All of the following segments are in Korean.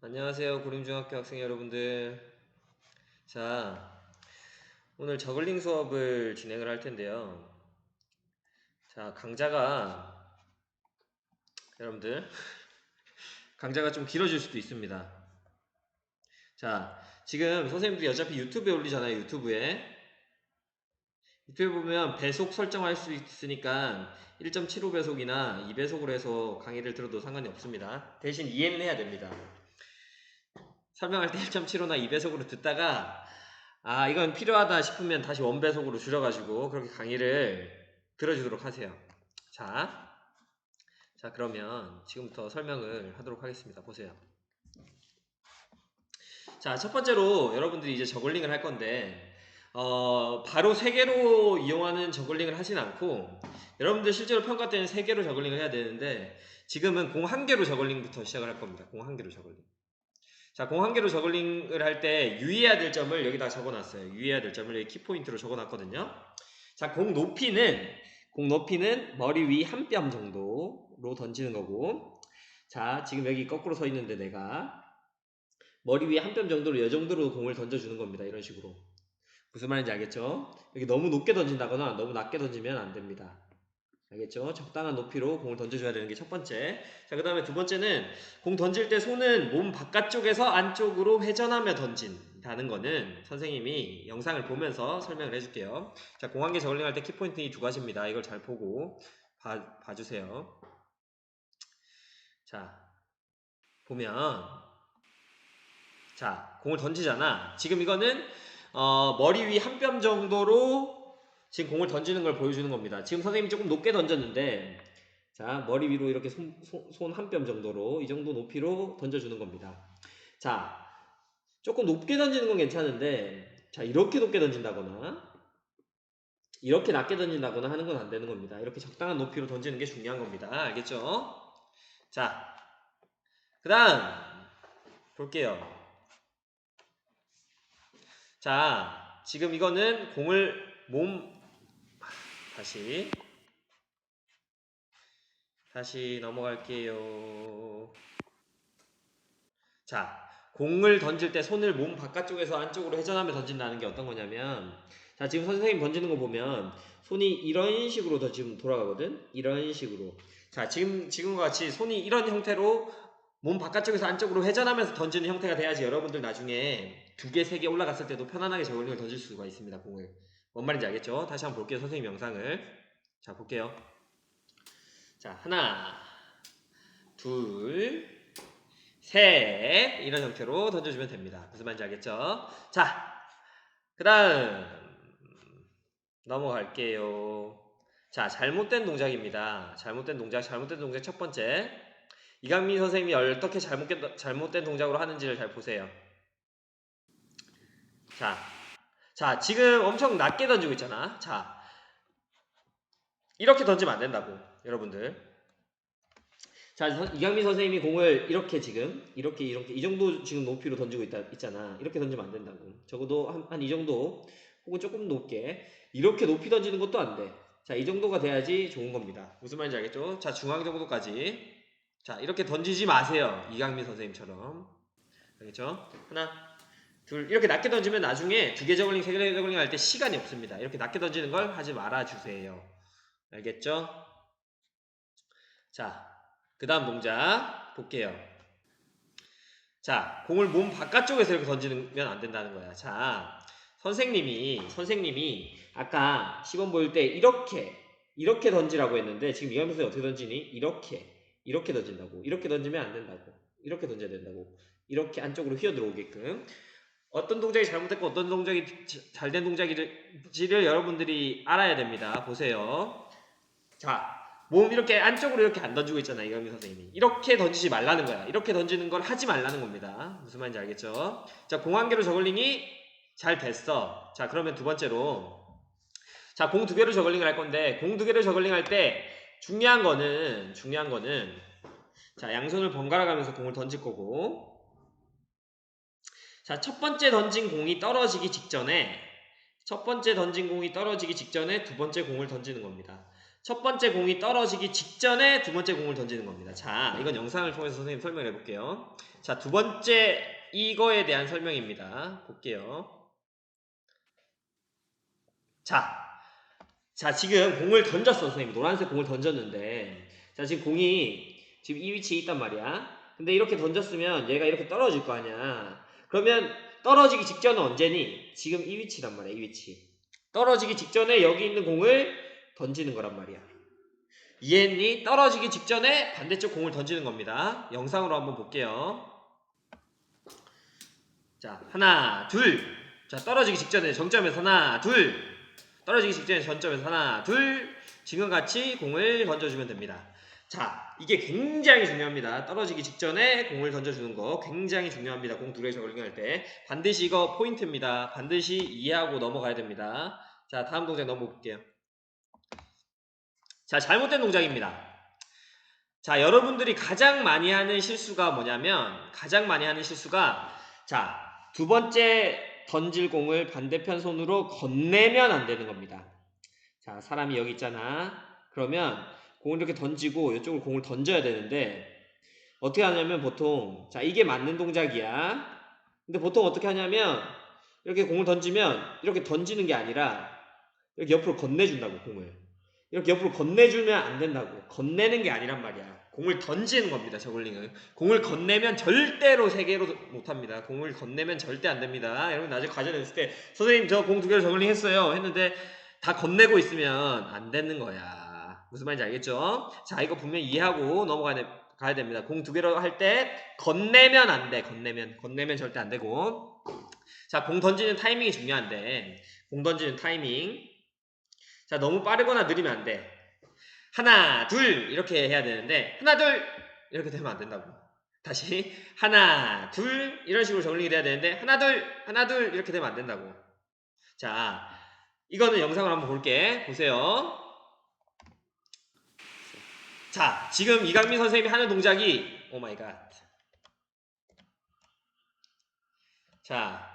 안녕하세요. 구림중학교 학생 여러분들. 자, 오늘 저글링 수업을 진행을 할 텐데요. 자, 강좌가 여러분들 강좌가 좀 길어질 수도 있습니다. 자, 지금 선생님들이 어차피 유튜브에 올리잖아요. 유튜브에. 유튜브에 보면 배속 설정할 수 있으니까 1.75 배속이나 2배속으로 해서 강의를 들어도 상관이 없습니다. 대신 이해는 해야 됩니다. 설명할 때 1.75나 2배속으로 듣다가 아 이건 필요하다 싶으면 다시 원배속으로 줄여가지고 그렇게 강의를 들어주도록 하세요. 자, 자 그러면 지금부터 설명을 하도록 하겠습니다. 보세요. 자, 첫 번째로 여러분들이 이제 저글링을 할 건데 어, 바로 세 개로 이용하는 저글링을 하진 않고 여러분들 실제로 평가 때는 세 개로 저글링을 해야 되는데 지금은 공 한 개로 저글링부터 시작을 할 겁니다. 공 한 개로 저글링. 자, 공 한 개로 저글링을 할 때 유의해야 될 점을 여기다 적어놨어요. 유의해야 될 점을 여기 키포인트로 적어놨거든요. 자, 공 높이는 공 높이는 머리 위 한 뼘 정도로 던지는 거고 자, 지금 여기 거꾸로 서 있는데 내가 머리 뼘 정도로 이 정도로 공을 던져주는 겁니다. 이런 식으로. 무슨 말인지 알겠죠? 여기 너무 높게 던진다거나 너무 낮게 던지면 안 됩니다. 알겠죠? 적당한 높이로 공을 던져줘야 되는 게 첫 번째. 자, 그 다음에 두 번째는 공 던질 때 손은 몸 바깥쪽에서 안쪽으로 회전하며 던진다는 거는 선생님이 영상을 보면서 설명을 해줄게요. 자, 공한개 저글링 할 때 키포인트 이 두 가지입니다. 이걸 잘 보고 봐, 봐주세요. 자, 보면 자, 공을 던지잖아. 지금 이거는 어, 머리 위 한 뼘 정도로 지금 공을 던지는 걸 보여주는 겁니다. 지금 선생님이 조금 높게 던졌는데, 자, 머리 위로 이렇게 손 한 뼘 정도로, 이 정도 높이로 던져주는 겁니다. 자, 조금 높게 던지는 건 괜찮은데, 자, 이렇게 높게 던진다거나, 이렇게 낮게 던진다거나 하는 건 안 되는 겁니다. 이렇게 적당한 높이로 던지는 게 중요한 겁니다. 알겠죠? 자, 그 다음, 볼게요. 자, 지금 이거는 공을 몸 다시 다시 넘어갈게요. 자, 공을 던질 때 손을 몸 바깥쪽에서 안쪽으로 회전하며 던진다는 게 어떤 거냐면 자, 지금 선생님 던지는 거 보면 손이 이런 식으로 더 지금 돌아가거든. 이런 식으로. 자, 지금 지금과 같이 손이 이런 형태로 몸 바깥쪽에서 안쪽으로 회전하면서 던지는 형태가 돼야지 여러분들 나중에 두 개, 세 개 올라갔을 때도 편안하게 저글링을 던질 수가 있습니다. 공을. 뭔 말인지 알겠죠? 다시 한번 볼게요. 선생님 영상을. 자, 볼게요. 자, 하나, 둘, 셋. 이런 형태로 던져주면 됩니다. 무슨 말인지 알겠죠? 자, 그 다음, 넘어갈게요. 자, 잘못된 동작입니다. 잘못된 동작, 잘못된 동작 첫 번째. 이강민 선생님이 어떻게 잘못된, 잘못된 동작으로 하는지를 잘 보세요. 자, 자, 지금 엄청 낮게 던지고 있잖아. 자, 이렇게 던지면 안 된다고, 여러분들. 자, 선- 이강민 선생님이 공을 이렇게 지금, 이렇게, 이렇게, 이 정도 지금 높이로 던지고 있다, 있잖아. 이렇게 던지면 안 된다고. 적어도 한, 한 이 정도, 혹은 조금 높게. 이렇게 높이 던지는 것도 안 돼. 자, 이 정도가 돼야지 좋은 겁니다. 무슨 말인지 알겠죠? 자, 중앙 정도까지. 자, 이렇게 던지지 마세요. 이강민 선생님처럼. 알겠죠? 하나, 둘, 이렇게 낮게 던지면 나중에 두 개 저글링, 세 개 저글링 할 때 시간이 없습니다. 이렇게 낮게 던지는 걸 하지 말아주세요. 알겠죠? 자, 그 다음 동작 볼게요. 자, 공을 몸 바깥쪽에서 이렇게 던지면 안 된다는 거야. 자, 선생님이, 선생님이 아까 시범 보일 때 이렇게, 이렇게 던지라고 했는데 지금 이강민 선생님 어떻게 던지니? 이렇게. 이렇게 던진다고. 이렇게 던지면 안 된다고. 이렇게 던져야 된다고. 이렇게 안쪽으로 휘어 들어오게끔. 어떤 동작이 잘못됐고 어떤 동작이 잘 된 동작인지를 여러분들이 알아야 됩니다. 보세요. 자, 몸 이렇게 안쪽으로 이렇게 안 던지고 있잖아, 이강민 선생님이. 이렇게 던지지 말라는 거야. 이렇게 던지는 걸 하지 말라는 겁니다. 무슨 말인지 알겠죠? 자, 공한 개로 저글링이 잘 됐어. 자, 그러면 두 번째로. 자, 공 두 개로 저글링을 할 건데, 공 두 개로 저글링 할 때, 중요한 거는 중요한 거는 자 양손을 번갈아 가면서 공을 던질 거고 자 첫 번째 던진 공이 떨어지기 직전에 첫 번째 던진 공이 떨어지기 직전에 두 번째 공을 던지는 겁니다 첫 번째 공이 떨어지기 직전에 두 번째 공을 던지는 겁니다. 자, 이건 영상을 통해서 선생님 설명해 볼게요. 자, 두 번째 이거에 대한 설명입니다. 볼게요. 자, 자, 지금 공을 던졌어, 선생님. 노란색 공을 던졌는데. 자, 지금 공이 지금 이 위치에 있단 말이야. 근데 이렇게 던졌으면 얘가 이렇게 떨어질 거 아니야. 그러면 떨어지기 직전은 언제니? 지금 이 위치란 말이야, 이 위치. 떨어지기 직전에 여기 있는 공을 던지는 거란 말이야. 이해했니? 떨어지기 직전에 반대쪽 공을 던지는 겁니다. 영상으로 한번 볼게요. 자, 하나, 둘. 자, 떨어지기 직전에 정점에서 하나, 둘. 떨어지기 직전에 전점에서 하나, 둘. 지금 같이 공을 던져주면 됩니다. 자, 이게 굉장히 중요합니다. 떨어지기 직전에 공을 던져주는 거 굉장히 중요합니다. 공두개 저글링 할 때. 반드시 이거 포인트입니다. 반드시 이해하고 넘어가야 됩니다. 자, 다음 동작 넘어 볼게요. 자, 잘못된 동작입니다. 자, 여러분들이 가장 많이 하는 실수가 뭐냐면, 가장 많이 하는 실수가, 자, 두 번째 던질 공을 반대편 손으로 건네면 안 되는 겁니다. 자, 사람이 여기 있잖아. 그러면 공을 이렇게 던지고 이쪽으로 공을 던져야 되는데, 어떻게 하냐면 보통, 자, 이게 맞는 동작이야. 근데 보통 어떻게 하냐면, 이렇게 공을 던지면, 이렇게 던지는 게 아니라, 이렇게 옆으로 건네준다고, 공을. 이렇게 옆으로 건네주면 안 된다고. 건네는 게 아니란 말이야. 공을 던지는 겁니다, 저글링은. 공을 건네면 절대로 세 개로 못 합니다. 공을 건네면 절대 안 됩니다. 여러분 나중에 과제 냈을 때 선생님 저 공 두 개를 저글링 했어요. 했는데 다 건네고 있으면 안 되는 거야. 무슨 말인지 알겠죠? 자, 이거 분명히 이해하고 넘어가야 됩니다. 공 두 개로 할 때 건네면 안 돼. 건네면 건네면 절대 안 되고. 자, 공 던지는 타이밍이 중요한데 공 던지는 타이밍. 자, 너무 빠르거나 느리면 안 돼. 하나, 둘 이렇게 해야 되는데 하나, 둘 이렇게 되면 안 된다고. 다시 하나, 둘 이런 식으로 정리가 돼야 되는데 하나, 둘, 하나, 둘 이렇게 되면 안 된다고. 자, 이거는 영상을 한번 볼게. 보세요. 자, 지금 이강민 선생님이 하는 동작이 오 마이 갓. 자,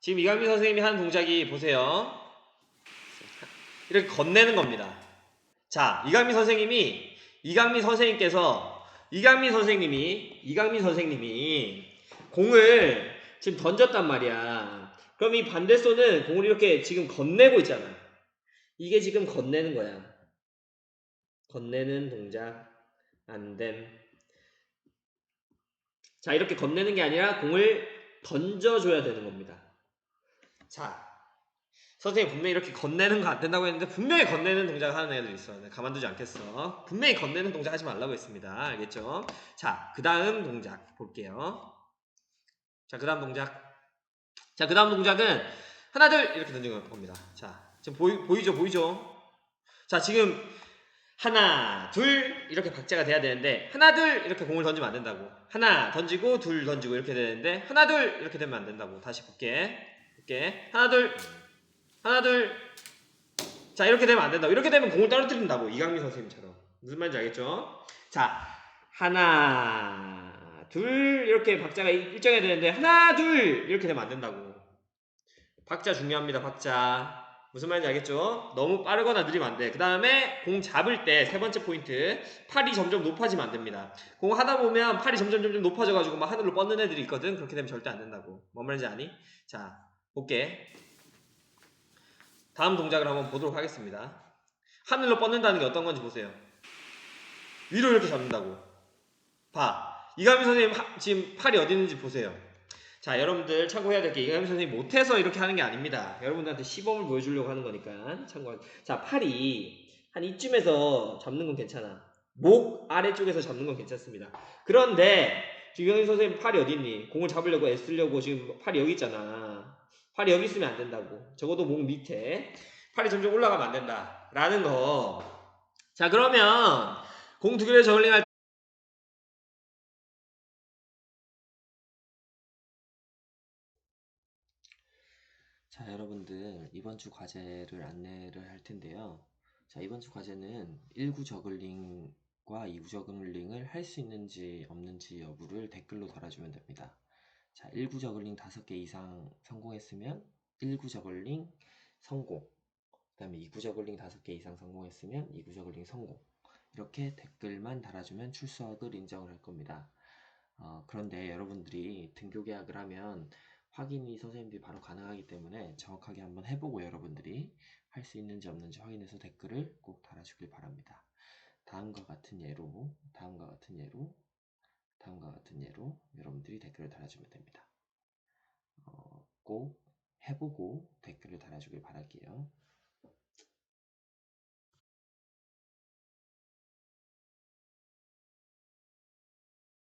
지금 이강민 선생님이 하는 동작이 보세요. 이렇게 건네는 겁니다. 자, 이강민 선생님이 이강민 선생님께서 이강민 선생님이 이강민 선생님이 공을 지금 던졌단 말이야. 그럼 이 반대손은 공을 이렇게 지금 건네고 있잖아. 이게 지금 건네는 거야. 건네는 동작 안 됨. 자, 이렇게 건네는 게 아니라 공을 던져줘야 되는 겁니다. 자, 선생님 분명히 이렇게 건네는 거 안 된다고 했는데 분명히 건네는 동작 하는 애들 있어. 가만두지 않겠어. 분명히 건네는 동작 하지 말라고 했습니다. 알겠죠? 자, 그 다음 동작 볼게요. 자, 그 다음 동작. 자, 그 다음 동작은 하나, 둘 이렇게 던지는 겁니다. 자, 지금 보이, 보이죠? 보이죠? 자, 지금 하나, 둘 이렇게 박자가 돼야 되는데 하나, 둘 이렇게 공을 던지면 안 된다고. 하나 던지고 둘 던지고 이렇게 되는데 하나, 둘 이렇게 되면 안 된다고. 다시 볼게. 볼게. 하나, 둘 하나 둘. 자 이렇게 되면 안 된다고. 이렇게 되면 공을 떨어뜨린다고. 이강민 선생님처럼. 무슨 말인지 알겠죠? 자 하나 둘 이렇게 박자가 일- 일정해야 되는데 하나 둘 이렇게 되면 안 된다고. 박자 중요합니다. 박자. 무슨 말인지 알겠죠? 너무 빠르거나 느리면 안 돼. 그 다음에 공 잡을 때 세 번째 포인트 팔이 점점 높아지면 안 됩니다. 공 하다 보면 팔이 점점 점점 높아져가지고 막 하늘로 뻗는 애들이 있거든. 그렇게 되면 절대 안 된다고. 뭔 말인지 아니? 자 볼게. 다음 동작을 한번 보도록 하겠습니다. 하늘로 뻗는다는 게 어떤 건지 보세요. 위로 이렇게 잡는다고. 봐. 이가미 선생님 하- 지금 팔이 어디 있는지 보세요. 자, 여러분들 참고해야 될 게 이가미 선생님 못해서 이렇게 하는 게 아닙니다. 여러분들한테 시범을 보여주려고 하는 거니까 참고. 자, 팔이 한 이쯤에서 잡는 건 괜찮아. 목 아래쪽에서 잡는 건 괜찮습니다. 그런데 지금 이가미 선생님 팔이 어디 있니? 공을 잡으려고 애쓰려고 지금 팔이 여기 있잖아. 팔이 여기 있으면 안 된다고. 적어도 목 밑에. 팔이 점점 올라가면 안 된다. 라는 거. 자, 그러면 공 두 개를 저글링할 자, 여러분들 이번 주 과제를 안내를 할 텐데요. 자, 이번 주 과제는 1구 저글링과 2구 저글링을 할 수 있는지 없는지 여부를 댓글로 달아주면 됩니다. 자, 1구 저글링 5개 이상 성공했으면 1구 저글링 성공. 그 다음에 2구 저글링 5개 이상 성공했으면 2구 저글링 성공. 이렇게 댓글만 달아주면 출석을 인정을 할 겁니다. 어, 그런데 여러분들이 등교 계약을 하면 확인이 선생님들이 바로 가능하기 때문에 정확하게 한번 해보고 여러분들이 할 수 있는지 없는지 확인해서 댓글을 꼭 달아주길 바랍니다. 다음과 같은 예로, 다음과 같은 예로, 다음과 같은 예로 여러분들이 댓글을 달아주면 됩니다. 어, 꼭 해보고 댓글을 달아주길 바랄게요.